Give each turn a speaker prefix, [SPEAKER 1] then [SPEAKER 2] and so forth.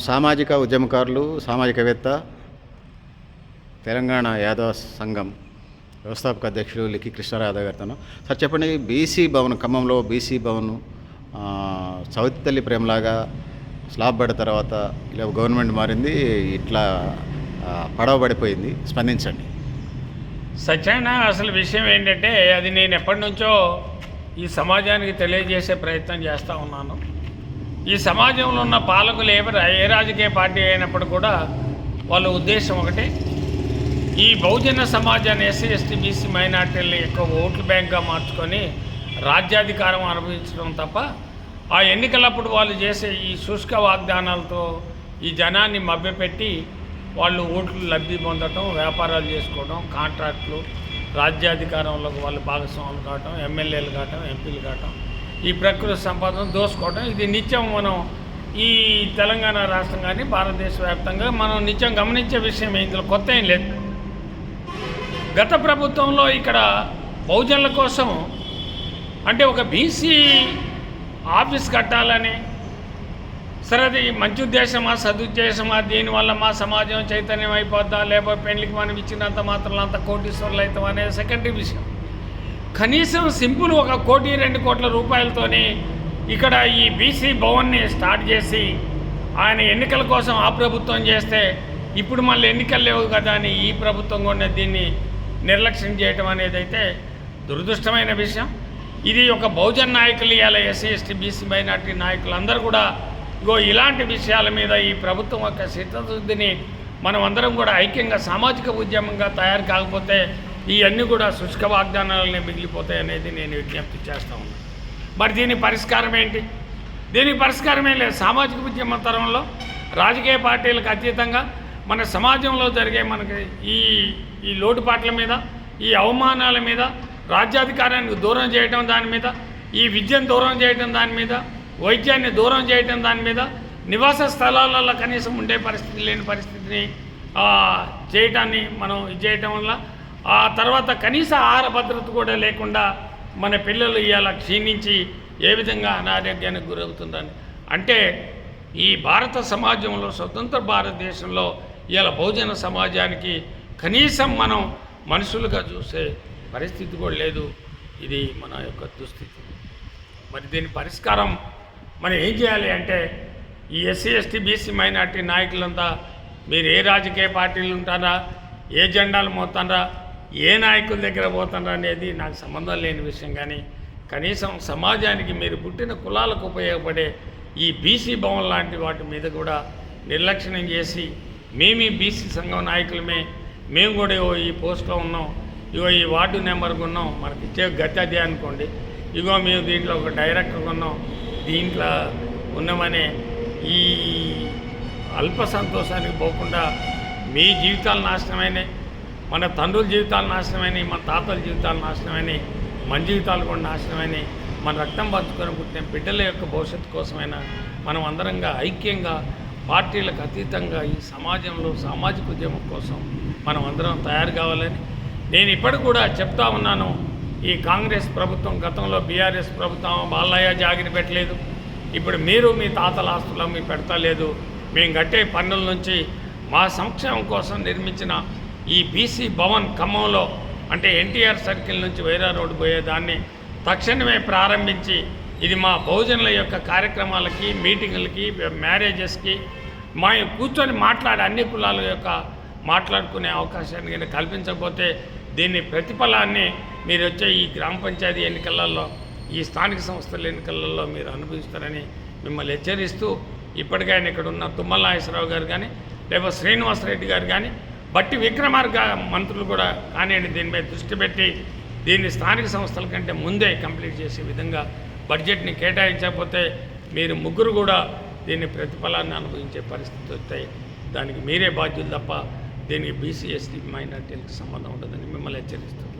[SPEAKER 1] సామాజిక ఉద్యమకారులు సామాజికవేత్త తెలంగాణ యాదవ సంఘం వ్యవస్థాపక అధ్యక్షులు లిక్కి కృష్ణారాధ యాదవ్ గారితో సార్ చెప్పండి బీసీ భవన్ ఖమ్మంలో బీసీ భవన్ ఆ, చవితి తల్లి ప్రేమలాగా స్లాబ్ పడిన తర్వాత ఇలా గవర్నమెంట్ మారింది ఇట్లా పడవ పడిపోయింది. స్పందించండి.
[SPEAKER 2] సత్యాయన అసలు విషయం ఏంటంటే అది నేను ఎప్పటి నుంచో ఈ సమాజానికి తెలియజేసే ప్రయత్నం చేస్తూ ఉన్నాను. ఈ సమాజంలో ఉన్న పాలకులు ఏ ఏ రాజకీయ పార్టీ అయినప్పుడు కూడా వాళ్ళ ఉద్దేశం ఒకటి ఈ బహుజన సమాజాన్ని ఎస్సీ ఎస్టీ బీసీ మైనార్టీలని ఎక్కువ ఓట్లు బ్యాంక్గా మార్చుకొని రాజ్యాధికారం అనుభవించడం తప్ప ఆ ఎన్నికలప్పుడు వాళ్ళు చేసే ఈ శుష్క వాగ్దానాలతో ఈ జనాన్ని మభ్యపెట్టి వాళ్ళు ఓట్లు లబ్ధి పొందటం వ్యాపారాలు చేసుకోవడం కాంట్రాక్టులు రాజ్యాధికారంలోకి వాళ్ళు భాగస్వాములు కావటం ఎమ్మెల్యేలు కావటం ఎంపీలు కావటం ఈ ప్రకృతి సంపాదన దోసుకోవడం ఇది నిత్యం మనం ఈ తెలంగాణ రాష్ట్రం కానీ భారతదేశ వ్యాప్తంగా మనం నిత్యం గమనించే విషయం ఇందులో కొత్త ఏం లేదు. గత ప్రభుత్వంలో ఇక్కడ బహుజనుల కోసం అంటే ఒక బీసీ ఆఫీస్ కట్టాలని సరే అది మంచి ఉద్దేశమా సదుద్దేశమా దీనివల్ల మా సమాజం చైతన్యం అయిపోద్దా లేకపోతే పెళ్ళికి మనం ఇచ్చినంత మాత్రం అంత కోటీశ్వర్లు అవుతాం అనేది సెకండరీ విషయం. కనీసం సింపుల్ ఒక కోటి రెండు కోట్ల రూపాయలతోనే ఇక్కడ ఈ బీసీ భవన్ని స్టార్ట్ చేసి ఆయన ఎన్నికల కోసం ఆ ప్రభుత్వం చేస్తే ఇప్పుడు మళ్ళీ ఎన్నికలు లేవు కదా అని ఈ ప్రభుత్వం కూడా దీన్ని నిర్లక్ష్యం చేయటం అనేది అయితే దురదృష్టమైన విషయం. ఇది ఒక బహుజన్ నాయకులు ఇవాళ ఎస్సీ ఎస్టీ బీసీ మైనార్టీ నాయకులు అందరూ కూడా ఇగో ఇలాంటి విషయాల మీద ఈ ప్రభుత్వం యొక్క చిత్తశుద్ధిని మనం అందరం కూడా ఐక్యంగా సామాజిక ఉద్యమంగా తయారు కాకపోతే ఇవన్నీ కూడా శుష్క వాగ్దానాలనే మిగిలిపోతాయి అనేది నేను విజ్ఞప్తి చేస్తూ ఉన్నాను మరి దీని పరిష్కారం ఏంటి? దీనికి పరిష్కారమే లేదు. సామాజిక ఉద్యమ తరంలో రాజకీయ పార్టీలకు అతీతంగా మన సమాజంలో జరిగే మనకి ఈ ఈ లోటుపాట్ల మీద ఈ అవమానాల మీద రాజ్యాధికారానికి దూరం చేయటం దాని మీద ఈ విద్యను దూరం చేయటం దాని మీద వైద్యాన్ని దూరం చేయటం దాని మీద నివాస స్థలాలలో కనీసం ఉండే పరిస్థితి లేని పరిస్థితిని చేయటాన్ని మనం ఇది చేయటం వల్ల ఆ తర్వాత కనీస ఆహార భద్రత కూడా లేకుండా మన పిల్లలు ఇవాళ క్షీణించి ఏ విధంగా అనారోగ్యానికి గురవుతుందని. అంటే ఈ భారత సమాజంలో స్వతంత్ర భారతదేశంలో ఇవాళ బహుజన సమాజానికి కనీసం మనం మనుషులుగా చూసే పరిస్థితి కూడా లేదు. ఇది మన యొక్క దుస్థితి. మరి దీని పరిష్కారం మనం ఏం చేయాలి అంటే ఈ ఎస్సీ ఎస్టీ బీసీ మైనార్టీ నాయకులంతా మీరు ఏ రాజకీయ పార్టీలు ఉంటారా ఏ జెండాలు మోతారా ఏ నాయకుల దగ్గర పోతారా అనేది నాకు సంబంధం లేని విషయం కానీ కనీసం సమాజానికి మీరు పుట్టిన కులాలకు ఉపయోగపడే ఈ బీసీ భవన్ లాంటి వాటి మీద కూడా నిర్లక్ష్యం చేసి మేము బీసీ సంఘం నాయకులమే మేము కూడా ఇగో ఈ పోస్ట్లో ఉన్నాం ఇగో ఈ వార్డు నెంబర్కి ఉన్నాం మనకి ఇచ్చే గతి అదే అనుకోండి. ఇగో మేము దీంట్లో ఒక డైరెక్టర్ ఉన్నాం దీంట్లో ఉన్నామనే ఈ అల్ప సంతోషానికి పోకుండా మీ జీవితాలు నాశనమైనాయి. మన తండ్రుల జీవితాలు నాశనమైనవి మన తాతల జీవితాలు నాశనమైనవి మన జీవితాలు కూడా నాశనమైనవి. మన రక్తం పంచుకొని పుట్టిన బిడ్డల యొక్క భవిష్యత్తు కోసమైనా మనం అందరంగా ఐక్యంగా పార్టీలకు అతీతంగా ఈ సమాజంలో సామాజిక ఉద్యమం కోసం మనం అందరం తయారు కావాలని నేను ఇప్పటికి కూడా చెప్తా ఉన్నాను. ఈ కాంగ్రెస్ ప్రభుత్వం గతంలో బీఆర్ఎస్ ప్రభుత్వం బాలయ్య జాగిరి పెట్టలేదు. ఇప్పుడు మీరు మీ తాతల ఆస్తులు మీ పెడతలేదు. మేము కట్టే పన్నుల నుంచి మా సంక్షేమం కోసం నిర్మించిన ఈ బీసీ భవన్ ఖమ్మంలో అంటే ఎన్టీఆర్ సర్కిల్ నుంచి వైరా రోడ్డు పోయేదాన్ని తక్షణమే ప్రారంభించి ఇది మా బహుజనుల యొక్క కార్యక్రమాలకి మీటింగులకి మ్యారేజెస్కి మా కూర్చొని మాట్లాడే అన్ని కులాల యొక్క మాట్లాడుకునే అవకాశాన్ని కల్పించకపోతే దీన్ని ప్రతిఫలాన్ని మీరు వచ్చే ఈ గ్రామ పంచాయతీ ఎన్నికలలో ఈ స్థానిక సంస్థల ఎన్నికలలో మీరు అనుభవిస్తారని మిమ్మల్ని హెచ్చరిస్తూ ఇప్పటికైనా ఇక్కడ ఉన్న తుమ్మల నాగేశ్వరరావు గారు కానీ లేకపోతే శ్రీనివాసరెడ్డి గారు కానీ బట్టి విక్రమార్క మంత్రులు కూడా కానివ్వండి దీని మీద దృష్టి పెట్టి దీన్ని స్థానిక సంస్థల కంటే ముందే కంప్లీట్ చేసే విధంగా బడ్జెట్ని కేటాయించకపోతే మీరు ముగ్గురు కూడా దీన్ని ప్రతిఫలాన్ని అనుభవించే పరిస్థితి వస్తాయి దానికి మీరే బాధ్యులు తప్ప దీనికి బీసీ ఎస్టీ మైనార్టీలకు సంబంధం ఉండదని మిమ్మల్ని హెచ్చరిస్తుంది